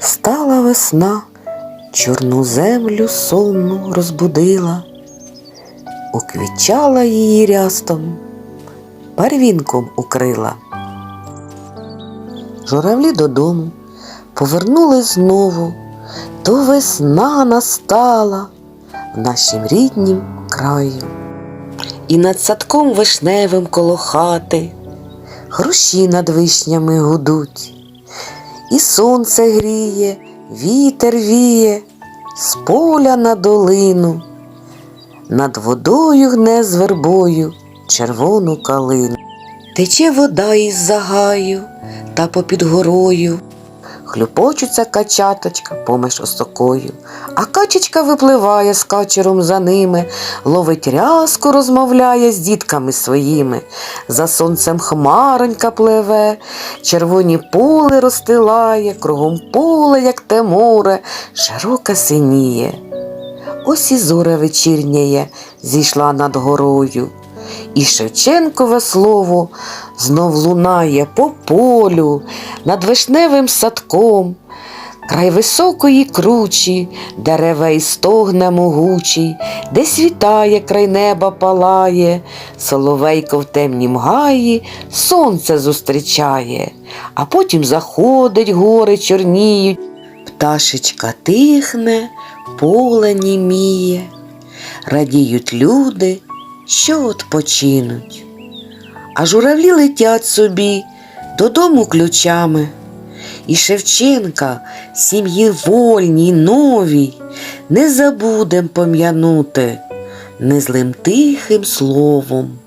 Стала весна, чорну землю сонну розбудила, уквічала її рястом, барвінком укрила. Журавлі додому повернулись знову, то весна настала в нашім ріднім краю. І над садком вишневим коло хати груші над вишнями гудуть, і сонце гріє, вітер віє з поля на долину, над водою гне з вербою червону калину. Тече вода із загаю та попід горою. Хлюпочуться качаточка поміж осокою, а качечка випливає з качером за ними, ловить рязку, розмовляє з дітками своїми. За сонцем хмаронька пливе, червоні поле розстилає, кругом поле, як те море, широке синіє. Ось і зоря вечірняє зійшла над горою. І Шевченкове слово знов лунає по полю, над вишневим садком, край високої кручі, дерева і стогне могучий, де світає край неба палає, соловейко в темнім гаї сонце зустрічає, а потім заходить, гори чорніють, пташечка тихне, поле німіє, радіють люди, що odpoczинуть. А журавлі летять собі додому ключами. І Шевченка, сім'ї вольній, новій, не забудем пом'янути незлим тихим словом.